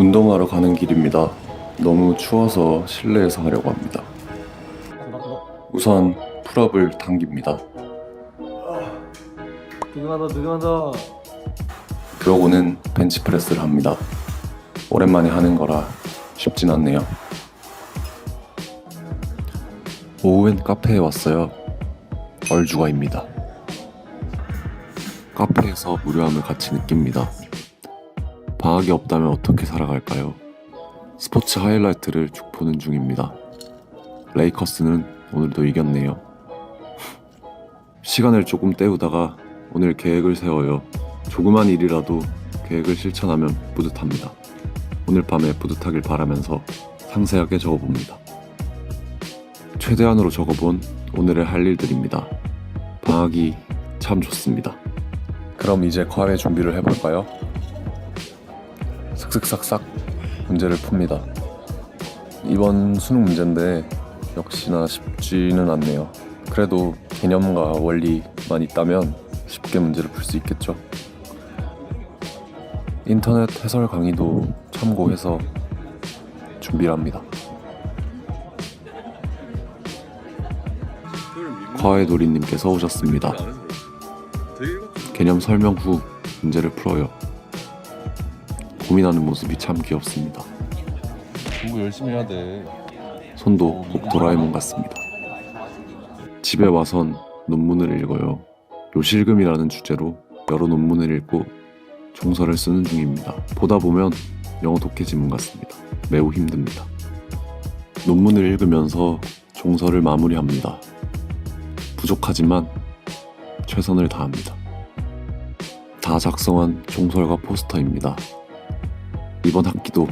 운동하러 가는 길입니다. 너무 추워서 실내에서 하려고 합니다. 우선 풀업을 당깁니다. 두근하다 두근하다 그러고는 벤치프레스를 합니다. 오랜만에 하는 거라 쉽진 않네요. 오후엔 카페에 왔어요. 얼주가입니다. 카페에서 무료함을 같이 느낍니다. 방학이 없다면 어떻게 살아갈까요? 스포츠 하이라이트를 쭉 보는 중입니다. 레이커스는 오늘도 이겼네요. 시간을 조금 때우다가 오늘 계획을 세워요. 조그만 일이라도 계획을 실천하면 뿌듯합니다. 오늘 밤에 뿌듯하길 바라면서 상세하게 적어봅니다. 최대한으로 적어본 오늘의 할 일들입니다. 방학이 참 좋습니다. 그럼 이제 과외 준비를 해볼까요? 슥슥삭삭 문제를 풉니다. 이번 수능 문제인데 역시나 쉽지는 않네요. 그래도 개념과 원리만 있다면 쉽게 문제를 풀 수 있겠죠. 인터넷 해설 강의도 참고해서 준비를 합니다. 과외 도리님께서 오셨습니다. 개념 설명 후 문제를 풀어요. 고민하는 모습이 참 귀엽습니다. 공부 열심히 해야 돼 손도 꼭 도라에몽 같습니다. 집에 와선 논문을 읽어요. 요실금이라는 주제로 여러 논문을 읽고 종서를 쓰는 중입니다. 보다 보면 영어 독해 지문 같습니다. 매우 힘듭니다. 논문을 읽으면서 종서를 마무리합니다. 부족하지만 최선을 다합니다. 다 작성한 종설과 포스터입니다. 이번 학기도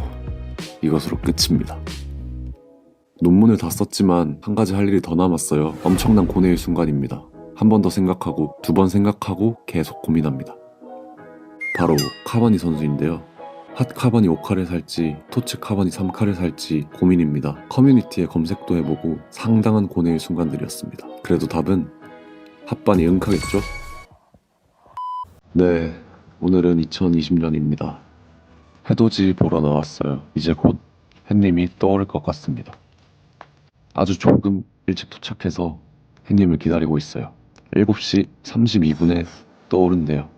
이것으로 끝입니다. 논문을 다 썼지만 한 가지 할 일이 더 남았어요. 엄청난 고뇌의 순간입니다. 한 번 더 생각하고 두 번 생각하고 계속 고민합니다. 바로 카바니 선수인데요. 핫 카바니 5카를 살지 토츠 카바니 3카를 살지 고민입니다. 커뮤니티에 검색도 해보고 상당한 고뇌의 순간들이었습니다. 그래도 답은 핫바니 응카겠죠? 네, 오늘은 2020년입니다. 해돋이 보러 나왔어요. 이제 곧 햇님이 떠오를 것 같습니다. 아주 조금 일찍 도착해서 햇님을 기다리고 있어요. 7시 32분에 떠오른대요.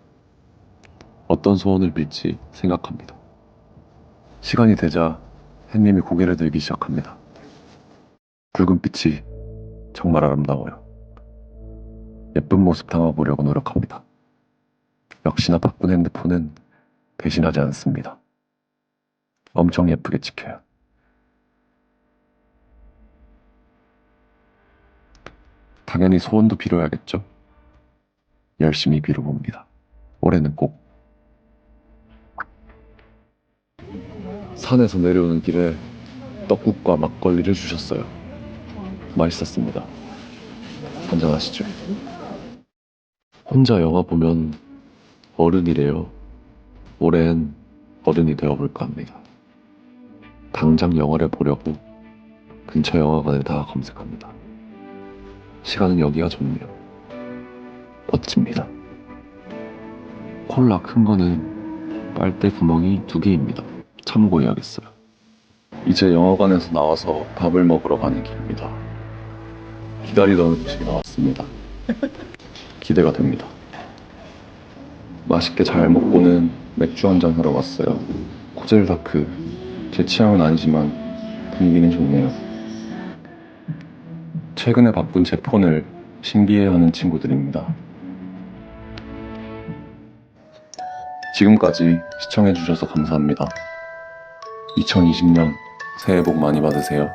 어떤 소원을 빌지 생각합니다. 시간이 되자 햇님이 고개를 들기 시작합니다. 붉은 빛이 정말 아름다워요. 예쁜 모습 담아보려고 노력합니다. 역시나 바쁜 핸드폰은 배신하지 않습니다. 엄청 예쁘게 찍혀요. 당연히 소원도 빌어야겠죠? 열심히 빌어봅니다. 올해는 꼭. 산에서 내려오는 길에 떡국과 막걸리를 주셨어요. 맛있었습니다. 한잔하시죠. 혼자 영화 보면 어른이래요. 올해는 어른이 되어볼까 합니다. 당장 영화를 보려고 근처 영화관을 다 검색합니다. 시간은 여기가 좋네요. 멋집니다. 콜라 큰 거는 빨대 구멍이 두 개입니다. 참고해야겠어요. 이제 영화관에서 나와서 밥을 먹으러 가는 길입니다. 기다리던 음식이 나왔습니다. 기대가 됩니다. 맛있게 잘 먹고는 맥주 한 잔 하러 왔어요. 코젤다크. 제 취향은 아니지만 분위기는 좋네요. 최근에 바꾼 제 폰을 신기해하는 친구들입니다. 지금까지 시청해주셔서 감사합니다. 2020년 새해 복 많이 받으세요.